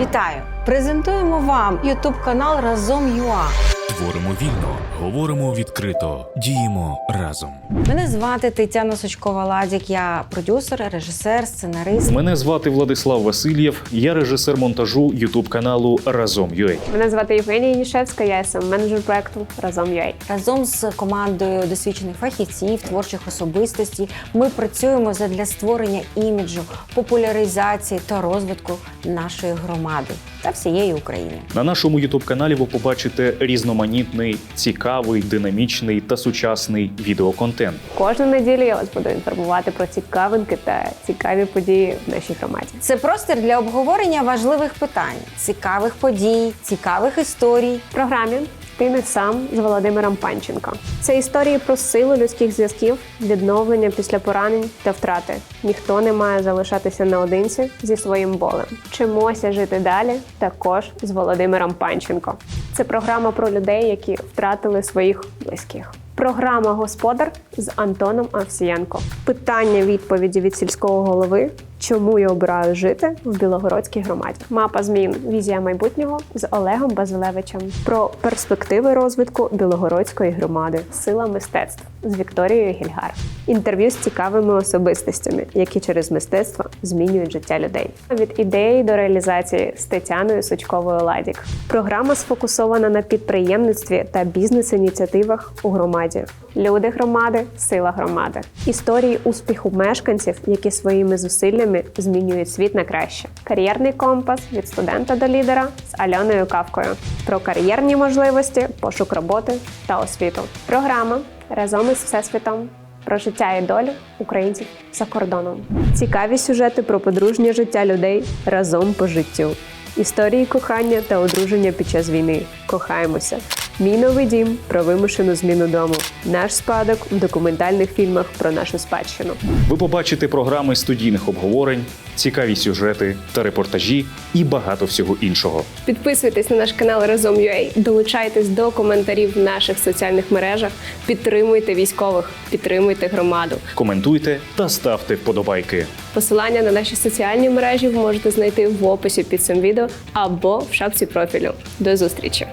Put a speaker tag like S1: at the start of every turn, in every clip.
S1: Вітаю! Презентуємо вам YouTube канал Разом ЮА.
S2: Творимо вільно, говоримо відкрито, діємо разом.
S1: Мене звати Тетяна Сучкова Ладік. Я продюсер, режисер, сценарист.
S3: Мене звати Владислав Васильєв, я режисер монтажу Ютуб каналу Разом UA.
S4: Мене звати Євгенія Янішевська, я см менеджер проекту разом UA.
S1: Разом з командою досвідчених фахівців, творчих особистостей ми працюємо задля створення іміджу, популяризації та розвитку нашої громади та всієї України.
S3: На нашому Ютуб каналі ви побачите різноманітний, цікавий, динамічний та сучасний відеоконтент.
S4: Кожну неділю я вас буду інформувати про цікавинки та цікаві події в нашій громаді.
S1: Це простір для обговорення важливих питань, цікавих подій, цікавих історій.
S4: В програмі ти не сам з Володимиром Панченко. Це історії про силу людських зв'язків, відновлення після поранень та втрати. Ніхто не має залишатися наодинці зі своїм болем. Вчимося жити далі також з Володимиром Панченко. Це програма про людей, які втратили своїх близьких. Програма Господар з Антоном Авсієнко. Питання відповіді від сільського голови. Чому я обираю жити в Білогородській громаді? Мапа змін Візія майбутнього з Олегом Базилевичем про перспективи розвитку Білогородської громади, сила мистецтв з Вікторією Гільгар. Інтерв'ю з цікавими особистостями, які через мистецтво змінюють життя людей. Від ідеї до реалізації з Тетяною Сучковою Ладік. Програма сфокусована на підприємництві та бізнес-ініціативах у громаді. Люди громади, сила громади. Історії успіху мешканців, які своїми зусиллями змінюють світ на краще. Кар'єрний компас від студента до лідера з Альоною Кавкою. Про кар'єрні можливості, пошук роботи та освіту. Програма разом із всесвітом. Про життя і долю українців за кордоном. Цікаві сюжети про подружнє життя людей разом по життю. Історії кохання та одруження під час війни. Кохаємося. Мій новий дім про вимушену зміну дому. Наш спадок в документальних фільмах про нашу спадщину.
S3: Ви побачите програми студійних обговорень, цікаві сюжети та репортажі і багато всього іншого.
S4: Підписуйтесь на наш канал Разом UA, долучайтесь до коментарів в наших соціальних мережах, підтримуйте військових, підтримуйте громаду.
S3: Коментуйте та ставте вподобайки.
S4: Посилання на наші соціальні мережі ви можете знайти в описі під цим відео або в шапці профілю. До зустрічі!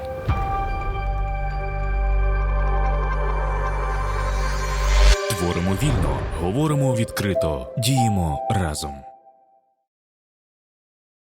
S2: Творимо вільно, говоримо відкрито, діємо разом.